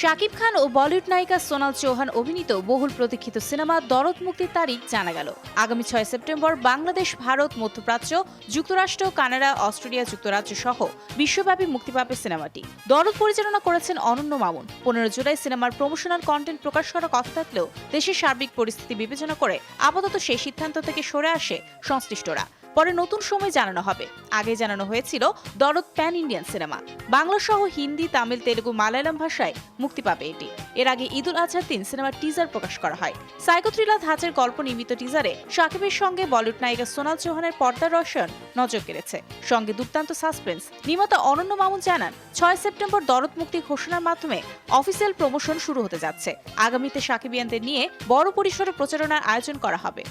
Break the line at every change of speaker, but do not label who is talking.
শাকিব খান ও বলিউড নায়িকা সোনাল চৌহান অভিনীত বহুল প্রতীক্ষিত সিনেমা দরদ মুক্তির তারিখ জানা গেল। আগামী ছয় সেপ্টেম্বর বাংলাদেশ, ভারত, মধ্যপ্রাচ্য, যুক্তরাষ্ট্র, কানাডা, অস্ট্রেলিয়া, যুক্তরাজ্য সহ বিশ্বব্যাপী মুক্তি পাবে সিনেমাটি। দরদ পরিচালনা করেছেন অনন্য মামুন। পনেরো জুলাই সিনেমার প্রমোশনাল কন্টেন্ট প্রকাশ করার কথা থাকলেও দেশের সার্বিক পরিস্থিতি বিবেচনা করে আপাতত সেই সিদ্ধান্ত থেকে সরে আসে সংশ্লিষ্টরা। পরে নতুন সময় জানানো হবে। আগে জানানো হয়েছিল দরদ প্যান ইন্ডিয়ান সিনেমা। বাংলা সহ হিন্দি, তামিল, তেলুগু, মালায়ালাম ভাষায় মুক্তি পাবে এটি। এর আগে ঈদুল আজহার দিন সিনেমার টিজার প্রকাশ করা হয়। সাইকো থ্রিলার ধাঁচের গল্প নির্মিত টিজারে শাকিবের সঙ্গে বলিউড নায়িকা সোনাল চৌহানের পর্দার রসায়ন নজর কেড়েছে। সঙ্গে দুর্দান্ত সাসপেন্স নির্মাতা অনন্য মামুন জানান, ছয় সেপ্টেম্বর দরদ মুক্তি ঘোষণার মাধ্যমে অফিসিয়াল প্রমোশন শুরু হতে যাচ্ছে। আগামীতে সাকিবিয়ানদের নিয়ে বড় পরিসরে প্রচারণার আয়োজন করা হবে।